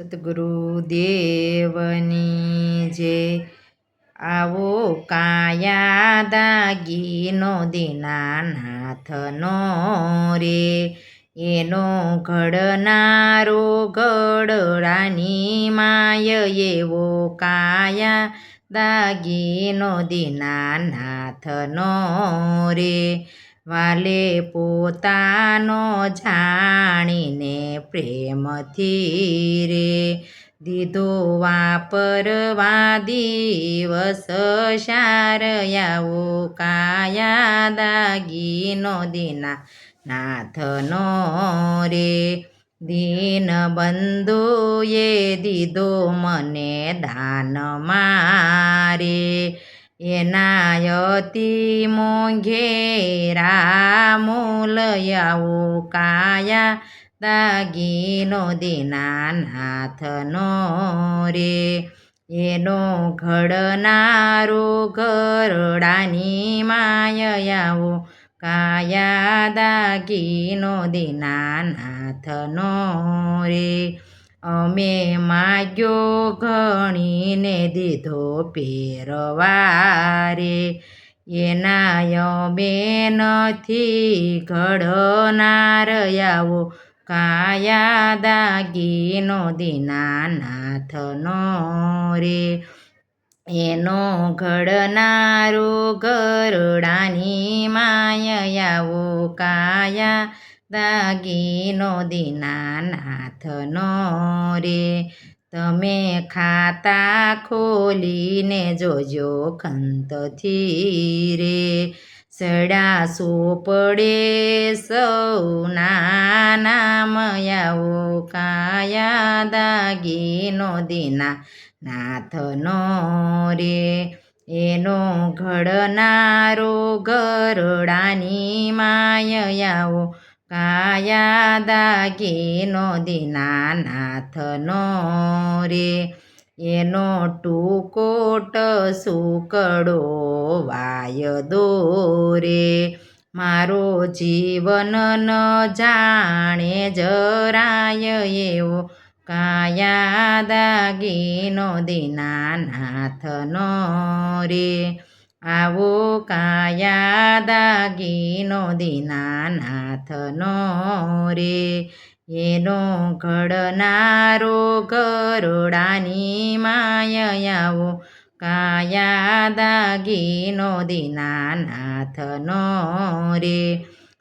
સદગુરુ દેવની જે આવો કાયા દાગીનો દીનાનાથનો રે એનો ઘડનારો ઘડડાની માય એવો કાયા દાગીનો દીનાનાથનો રે વાલે પોતાનો જાણીને પ્રેમથી રે. દીધો વાપરવા દિવસ શારયાઓ કાયા દાગીનો દીના નાથનો રે. દીન બંધુએ દીધો મને દાન મારે. એનાયતી મોંઘેરા મૂલયાવો કાયા દાગીનો દીનાનાથનો રે. એનો ઘડનારો ઘરડાની માયાવો કાયા દાગીનો દીનાનાથનો રે. અમે માગ્યો ઘણીને દીધો પેરવારે એનાય નથી ઘડનાર આવો. કાયા દાગીનો દીનાનાથનો રે. એનો ઘડનારો ગરડાની માયાવો કાયા દાગીનો દીનાનાથનો રે તમે ખાતા ખોલીને જોજો ખંતથી રે સડાસો પડે સૌના નામયાવો કાયા દાગીનો દીના નાથનો રે એનો ઘડનારો ગરડાની માયાવો કાયા દાગીનો દીનાનાથનો રે. એનો ટૂકોટ સુકડો વાય દોરે. મારો જીવન ન જાણે જરાય એવો કાયા દાગીનો દીનાનાથનો રે. આવો કાયા દાગીનો દીનાનાથનો રે એનો ઘડનારો ગરોડાની માયાવો કાયા દાગીનો દીનાનાથનો રે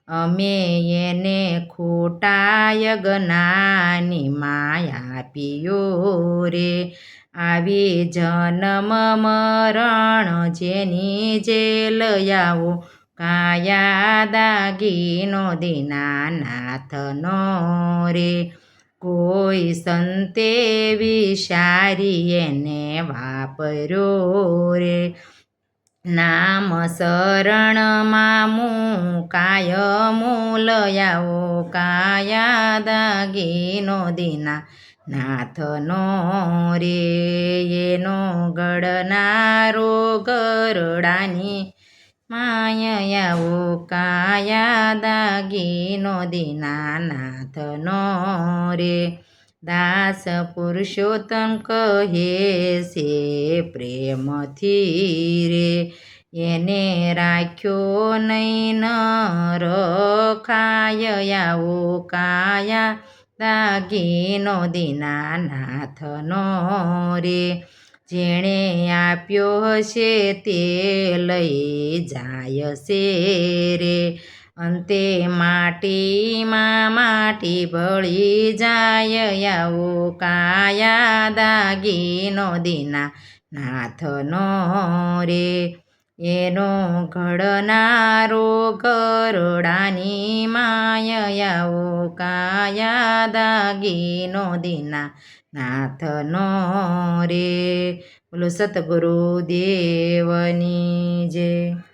અમે એને ખોટાય ગનાની માયા પીયો રે. આવી જન્મ મરણ જેની જેલ આવો કાયા દાગીનો દીનાનાથનો રે. કોઈ સંતે વિશારી એને વાપર્યો રે. નામ શરણમાં મુકાય મૂલયાઓ, કાયા દાગીનો દીના. નાથનો રે, એનો ગળનારો ગરડાની માયાઓ કાયા દાગીનો દીનાનાથનો રે દાસ પુરુષોત્તમ કહે છે, પ્રેમથી રે, એને રાખ્યો નહીં, ન રખાય આવો કાયા, દાગીનો દીનાનાથનો રે. જેણે આપ્યો હશે તે લઈ જાય છે રે. અંતે માટીમાં માટી ભળી જાય આવો કાયા દાગીનો દીના નાથનો રે. એનો ઘડનારો ગરડાની માયાવો કાયા દાગીનો દીના નાથનો રે. બોલો સતગુરુ દેવની જય.